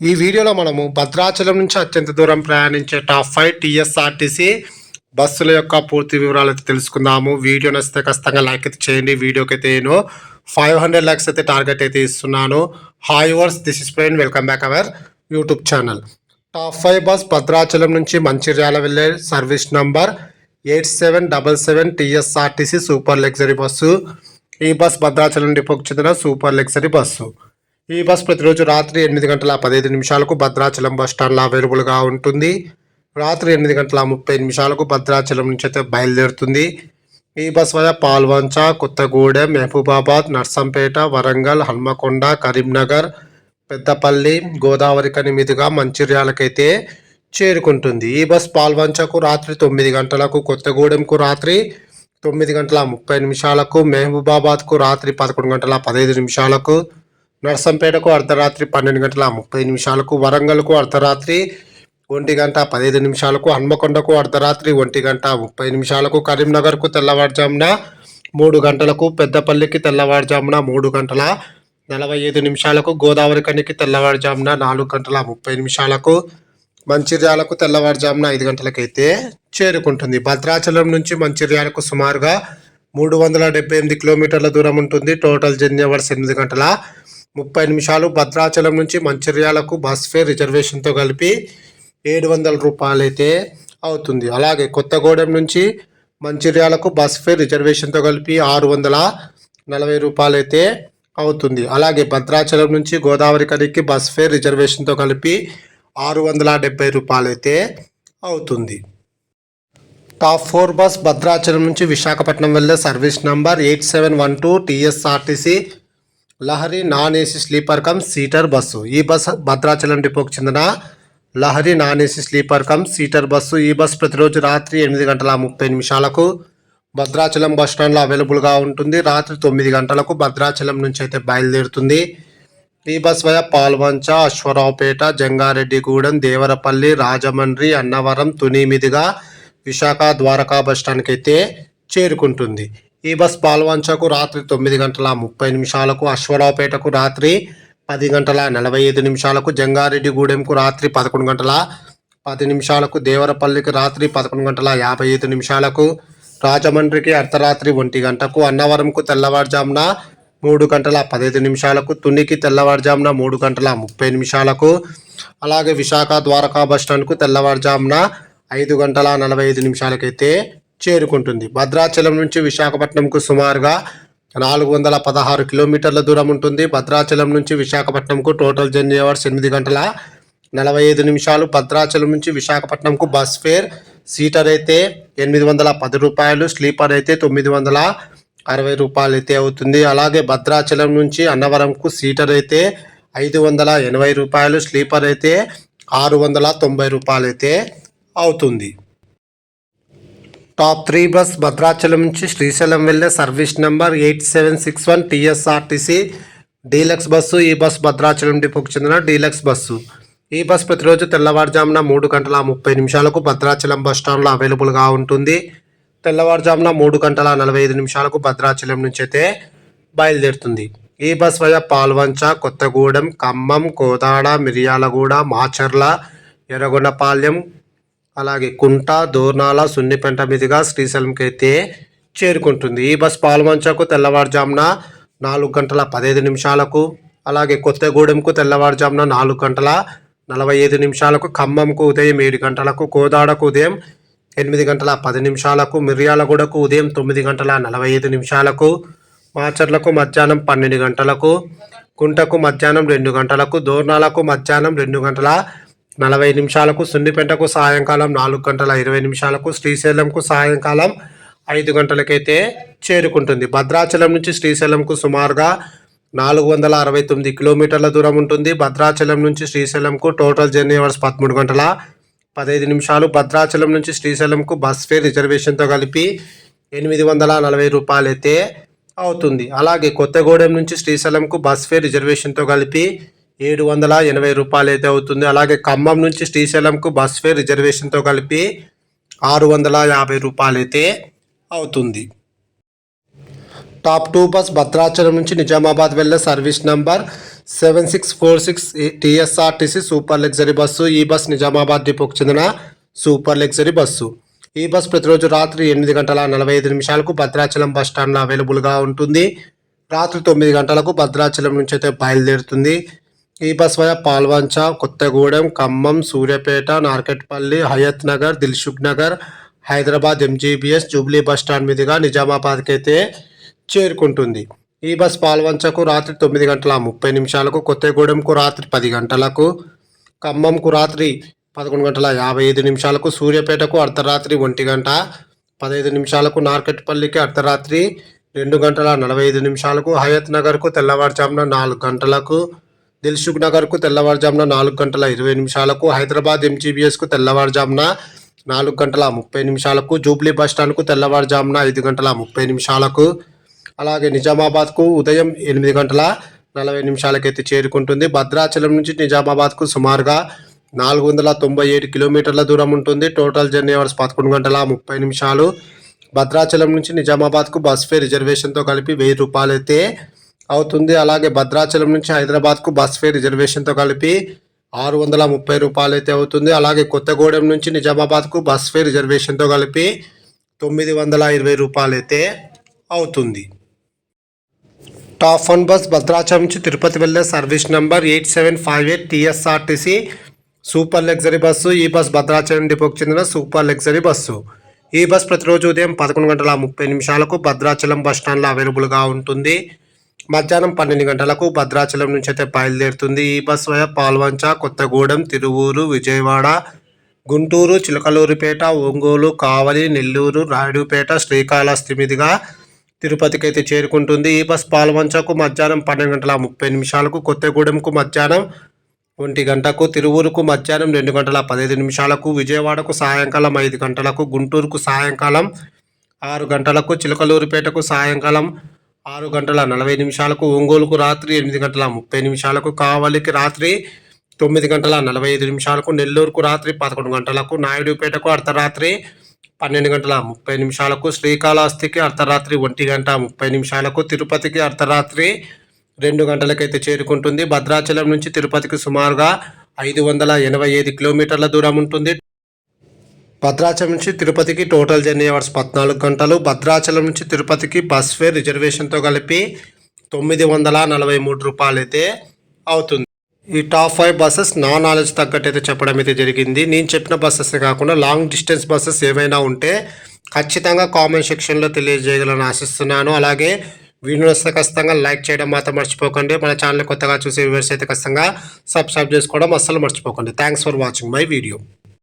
ఈ వీడియోలో మనము భద్రాచలం నుంచి అత్యంత దూరం ప్రయాణించే టాప్ ఫైవ్ టీఎస్ఆర్టీసీ బస్సుల యొక్క పూర్తి వివరాలు అయితే తెలుసుకుందాము. వీడియో నచ్చితే ఖచ్చితంగా లైక్ అయితే చేయండి. వీడియోకి అయితే నేను ఫైవ్ హండ్రెడ్ ల్యాక్స్ అయితే టార్గెట్ అయితే ఇస్తున్నాను. Hi verse this is friend. Welcome back our YouTube channel. Top five bus Bhadrachalam నుంచి మంచిర్యాల వెళ్ళే service number eight seven double seven TSRTC super luxury bus. ఈ బస్ భద్రాచలం డిపోకి చెందిన సూపర్ లగ్జరీ బస్సు. ఈ bus ప్రతిరోజు రాత్రి ఎనిమిది గంటల పదహైదు నిమిషాలకు భద్రాచలం బస్ స్టాండ్లో అవైలబుల్గా ఉంటుంది. రాత్రి ఎనిమిది గంటల ముప్పై నిమిషాలకు భద్రాచలం నుంచి అయితే బయలుదేరుతుంది. ఈ బస్ వల్ల పాల్వంచ కొత్తగూడెం మహబూబాబాద్ నర్సంపేట వరంగల్ హన్మకొండ కరీంనగర్ పెద్దపల్లి గోదావరి కని మీదుగా మంచిర్యాలకైతే చేరుకుంటుంది. ఈ బస్ పాల్వంచకు రాత్రి తొమ్మిది గంటలకు కొత్తగూడెంకు రాత్రి తొమ్మిది గంటల ముప్పై నిమిషాలకు మహబూబాబాద్కు రాత్రి పదకొండు గంటల పదహైదు నిమిషాలకు నర్సంపేటకు అర్ధరాత్రి పన్నెండు గంటల ముప్పై నిమిషాలకు వరంగల్కు అర్ధరాత్రి ఒంటి గంట పదహైదు నిమిషాలకు హన్మకొండకు అర్ధరాత్రి ఒంటి గంట ముప్పై నిమిషాలకు కరీంనగర్కు తెల్లవారుజామున మూడు గంటలకు పెద్దపల్లికి తెల్లవారుజామున మూడు గంటల నలభై ఐదు నిమిషాలకు గోదావరి కనికి తెల్లవారుజామున నాలుగు గంటల ముప్పై నిమిషాలకు మంచిర్యాలకు తెల్లవారుజామున ఐదు గంటలకైతే చేరుకుంటుంది. భద్రాచలం నుంచి మంచిర్యాలకు సుమారుగా మూడు వందల డెబ్బై ఎనిమిది కిలోమీటర్ల దూరం ఉంటుంది. టోటల్ జర్నీ అవర్స్ ఎనిమిది గంటల ముప్పై నిమిషాలు భద్రాచలం నుంచి మంచిర్యాలకు బస్ ఫేర్ రిజర్వేషన్తో కలిపి ఏడు వందల రూపాయలైతే అవుతుంది. అలాగే కొత్తగూడెం నుంచి మంచిర్యాలకు బస్ ఫేర్ రిజర్వేషన్తో కలిపి ఆరు వందల నలభై రూపాయలైతే అవుతుంది. అలాగే భద్రాచలం నుంచి గోదావరి కడికి బస్ ఫేర్ రిజర్వేషన్తో కలిపి ఆరు వందల డెబ్బై రూపాయలైతే అవుతుంది. టాప్ ఫోర్ బస్ భద్రాచలం నుంచి విశాఖపట్నం వెళ్ళే service number eight seven one two TSRTC Lahari non AC sleeper cum seater bus. ఈ బస్ భద్రాచలం డిపోకి చెందిన Lahari non AC sleeper cum seater bus. ఈ బస్ ప్రతిరోజు రాత్రి ఎనిమిది గంటల ముప్పై నిమిషాలకు భద్రాచలం బస్ స్టాండ్లో అవైలబుల్గా ఉంటుంది. రాత్రి తొమ్మిది గంటలకు భద్రాచలం నుంచి అయితే బయలుదేరుతుంది. ఈ బస్ వయ పాల్వంచ అశ్వరావుపేట జంగారెడ్డిగూడెం దేవరపల్లి రాజమండ్రి అన్నవరం తుని మీదుగా విశాఖ ద్వారకా బస్ స్టాండ్కి అయితే చేరుకుంటుంది. ఈ బస్ పాల్వంచకు రాత్రి తొమ్మిది గంటల ముప్పై నిమిషాలకు అశ్వరావుపేటకు రాత్రి పది గంటల నలభై ఐదు నిమిషాలకు జంగారెడ్డిగూడెంకు రాత్రి పదకొండు గంటల పది నిమిషాలకు దేవరపల్లికి రాత్రి పదకొండు గంటల యాభై ఐదు నిమిషాలకు రాజమండ్రికి అర్ధరాత్రి ఒంటి గంటకు అన్నవరంకు తెల్లవారుజామున మూడు గంటల పదహైదు నిమిషాలకు తునికి తెల్లవారుజామున మూడు గంటల ముప్పై నిమిషాలకు అలాగే విశాఖ ద్వారకా బస్ స్టాండ్కు తెల్లవారుజామున ఐదు గంటల నలభై ఐదు నిమిషాలకైతే చేరుకుంటుంది. భద్రాచలం నుంచి విశాఖపట్నంకు సుమారుగా నాలుగు వందల పదహారు కిలోమీటర్ల దూరం ఉంటుంది. భద్రాచలం నుంచి విశాఖపట్నంకు టోటల్ జర్నీ అవర్స్ ఎనిమిది గంటల నలభై ఐదు నిమిషాలు. భద్రాచలం నుంచి విశాఖపట్నంకు బస్ ఫేర్ సీటర్ అయితే ఎనిమిది వందల పది రూపాయలు స్లీపర్ అయితే తొమ్మిది వందల అరవై రూపాయలు అయితే అవుతుంది. అలాగే భద్రాచలం నుంచి అన్నవరంకు సీటర్ అయితే ఐదు వందల ఎనభై రూపాయలు స్లీపర్ అయితే ఆరు వందల తొంభై రూపాయలు అయితే అవుతుంది. టాప్ త్రీ బస్ భద్రాచలం నుంచి శ్రీశైలం వెళ్ళే service number eight seven six one TSRTC deluxe bus ఈ బస్ భద్రాచలం డిపోకి చెందిన డీలక్స్ బస్సు ఈ బస్ ప్రతిరోజు తెల్లవారుజామున మూడు గంటల ముప్పై నిమిషాలకు భద్రాచలం బస్ స్టాండ్లో అవైలబుల్గా ఉంటుంది. తెల్లవారుజామున మూడు గంటల నలభై ఐదు నిమిషాలకు భద్రాచలం నుంచి అయితే బయలుదేరుతుంది. ఈ బస్ వయ పాల్వంచ కొత్తగూడెం ఖమ్మం కోదాడ మిరియాలగూడ మాచర్ల ఎర్రగొండపాలెం అలాగే కుంట దోర్నాల సున్నిపెంట మీదుగా శ్రీశైలంకైతే చేరుకుంటుంది. ఈ బస్ పాల్వంచకు తెల్లవారుజామున నాలుగు గంటల పదహైదు నిమిషాలకు అలాగే కొత్తగూడెంకు తెల్లవారుజామున నాలుగు గంటల నలభై ఐదు నిమిషాలకు ఖమ్మంకు ఉదయం ఏడు గంటలకు కోదాడకు ఉదయం ఎనిమిది గంటల పది నిమిషాలకు మిర్యాలగూడకు ఉదయం తొమ్మిది గంటల నలభై ఐదు నిమిషాలకు మాచర్లకు మధ్యాహ్నం పన్నెండు గంటలకు కుంటకు మధ్యాహ్నం రెండు గంటలకు దోర్నాలకు మధ్యాహ్నం రెండు గంటల నలభై నిమిషాలకు సున్నిపెంటకు సాయంకాలం నాలుగు గంటల ఇరవై నిమిషాలకు శ్రీశైలంకు సాయంకాలం ఐదు గంటలకైతే చేరుకుంటుంది. భద్రాచలం నుంచి శ్రీశైలంకు సుమారుగా నాలుగు వందల అరవై తొమ్మిది కిలోమీటర్ల దూరం ఉంటుంది. భద్రాచలం నుంచి శ్రీశైలంకు టోటల్ జర్నీ అవర్స్ పదమూడు గంటల పదహైదు నిమిషాలు. భద్రాచలం నుంచి శ్రీశైలంకు బస్ ఫేర్ రిజర్వేషన్తో కలిపి ఎనిమిది వందల నలభై రూపాయలు అయితే అవుతుంది. అలాగే కొత్తగూడెం నుంచి శ్రీశైలంకు బస్ ఫేర్ రిజర్వేషన్తో కలిపి ఏడు వందల ఎనభై రూపాయలు అయితే అవుతుంది. అలాగే ఖమ్మం నుంచి శ్రీశైలంకు బస్ ఫేర్ రిజర్వేషన్తో కలిపి ఆరు వందల యాభై రూపాయలు అయితే అవుతుంది. టాప్ టూ బస్ భద్రాచలం నుంచి నిజామాబాద్ వెళ్ళే service number seven six four six TSRTC super luxury bus. ఈ బస్ నిజామాబాద్ డిపోకు చెందిన సూపర్ లగ్జరీ బస్సు. ఈ బస్ ప్రతిరోజు రాత్రి ఎనిమిది గంటల నలభై ఐదు నిమిషాలకు భద్రాచలం బస్ స్టాండ్లో అవైలబుల్గా ఉంటుంది. రాత్రి తొమ్మిది గంటలకు భద్రాచలం నుంచి అయితే బయలుదేరుతుంది. ఈ బస్ వల్ల Palvancha Kothagudem Khammam Suryapet Narketpally Hayat Nagar Dilsukh Nagar Hyderabad MGBS Jubilee bus stand మీదుగా నిజామాబాద్కి అయితే చేరుకుంటుంది. ఈ బస్ పాల్వంచకు రాత్రి తొమ్మిది గంటల ముప్పై నిమిషాలకు కొత్తగూడెంకు రాత్రి పది గంటలకు ఖమ్మంకు రాత్రి పదకొండు గంటల యాభై ఐదు నిమిషాలకు సూర్యాపేటకు అర్ధరాత్రి ఒంటి గంట పదహైదు నిమిషాలకు నార్కెట్పల్లికి అర్ధరాత్రి రెండు గంటల నలభై ఐదు నిమిషాలకు హయత్ నగర్కు తెల్లవారుజామున నాలుగు గంటలకు దిల్సుఖ్ నగర్కు తెల్లవారుజామున నాలుగు గంటల ఇరవై నిమిషాలకు హైదరాబాద్ ఎంజీబీఎస్కు తెల్లవారుజామున నాలుగు గంటల ముప్పై నిమిషాలకు జూబ్లీ బస్ స్టాండ్కు తెల్లవారుజామున ఐదు గంటల ముప్పై నిమిషాలకు అలాగే నిజామాబాద్కు ఉదయం ఎనిమిది గంటల నలభై నిమిషాలకైతే చేరుకుంటుంది. భద్రాచలం నుంచి నిజామాబాద్కు సుమారుగా నాలుగు వందల తొంభై ఏడు కిలోమీటర్ల దూరం ఉంటుంది. టోటల్ జర్నీ అవర్స్ పదకొండు గంటల ముప్పై నిమిషాలు. భద్రాచలం నుంచి నిజామాబాద్కు బస్ ఫే రిజర్వేషన్తో కలిపి వెయ్యి రూపాయలు అయితే అవుతుంది. అలాగే భద్రాచలం నుంచి హైదరాబాద్కు బస్ ఫేర్ రిజర్వేషన్తో కలిపి ఆరు వందల ముప్పై రూపాయలు అయితే అవుతుంది. అలాగే కొత్తగూడెం నుంచి నిజామాబాద్కు బస్ ఫేర్ రిజర్వేషన్తో కలిపి తొమ్మిది వందల ఇరవై రూపాయలు అయితే అవుతుంది. టాప్ వన్ బస్ భద్రాచలం నుంచి తిరుపతి వెళ్ళే service number eight seven five eight TSRTC super luxury bus. ఈ బస్ భద్రాచలం డిపోకి చెందిన సూపర్ లగ్జరీ బస్సు. ఈ బస్ ప్రతిరోజు ఉదయం పదకొండు గంటల ముప్పై నిమిషాలకు భద్రాచలం బస్ స్టాండ్లో అవైలబుల్గా ఉంటుంది. మధ్యాహ్నం పన్నెండు గంటలకు భద్రాచలం నుంచి అయితే బయలుదేరుతుంది ఈ బస్ వయ పాల్వంచ కొత్తగూడెం తిరువూరు విజయవాడ గుంటూరు చిలకలూరుపేట ఒంగోలు కావలి నెల్లూరు రాయుడుపేట శ్రీకాళహస్తి మీదుగా తిరుపతికి అయితే చేరుకుంటుంది. ఈ బస్ పాల్వంచకు మధ్యాహ్నం పన్నెండు గంటల ముప్పై నిమిషాలకు కొత్తగూడెంకు మధ్యాహ్నం ఒంటి గంటకు తిరువూరుకు మధ్యాహ్నం రెండు గంటల పదహైదు నిమిషాలకు విజయవాడకు సాయంకాలం ఐదు గంటలకు గుంటూరుకు సాయంకాలం ఆరు గంటలకు చిలకలూరుపేటకు సాయంకాలం ఆరు గంటల నలభై నిమిషాలకు ఒంగోలుకు రాత్రి ఎనిమిది గంటల ముప్పై నిమిషాలకు కావలికి రాత్రి తొమ్మిది గంటల నలభై ఐదు నిమిషాలకు నెల్లూరుకు రాత్రి పదకొండు గంటలకు నాయుడుపేటకు అర్ధరాత్రి పన్నెండు గంటల ముప్పై నిమిషాలకు శ్రీకాళహస్తికి అర్ధరాత్రి ఒంటి గంట ముప్పై నిమిషాలకు తిరుపతికి అర్ధరాత్రి రెండు గంటలకైతే చేరుకుంటుంది. భద్రాచలం నుంచి తిరుపతికి సుమారుగా ఐదు వందల ఎనభై ఐదు కిలోమీటర్ల దూరం ఉంటుంది. భద్రాచలం నుంచి తిరుపతికి టోటల్ జర్నీ అవర్స్ పద్నాలుగు గంటలు. భద్రాచలం నుంచి తిరుపతికి బస్ ఫేర్ రిజర్వేషన్తో కలిపి తొమ్మిది వందల నలభై మూడు రూపాయలు అయితే అవుతుంది. ఈ టాప్ ఫైవ్ బస్సెస్ నా నాలెడ్జ్ తగ్గట్టు అయితే చెప్పడం అయితే జరిగింది. నేను చెప్పిన బస్సెస్ కాకుండా లాంగ్ డిస్టెన్స్ బస్సెస్ ఏమైనా ఉంటే ఖచ్చితంగా కామెంట్ సెక్షన్లో తెలియజేయగలని ఆశిస్తున్నాను. అలాగే వీడియో వస్తే ఖచ్చితంగా లైక్ చేయడం మాత్రం మర్చిపోకండి. మన ఛానల్ కొత్తగా చూసే వ్యూవర్స్ అయితే ఖచ్చితంగా సబ్స్క్రైబ్ చేసుకోవడం అస్సలు మర్చిపోకండి. Thanks for watching my video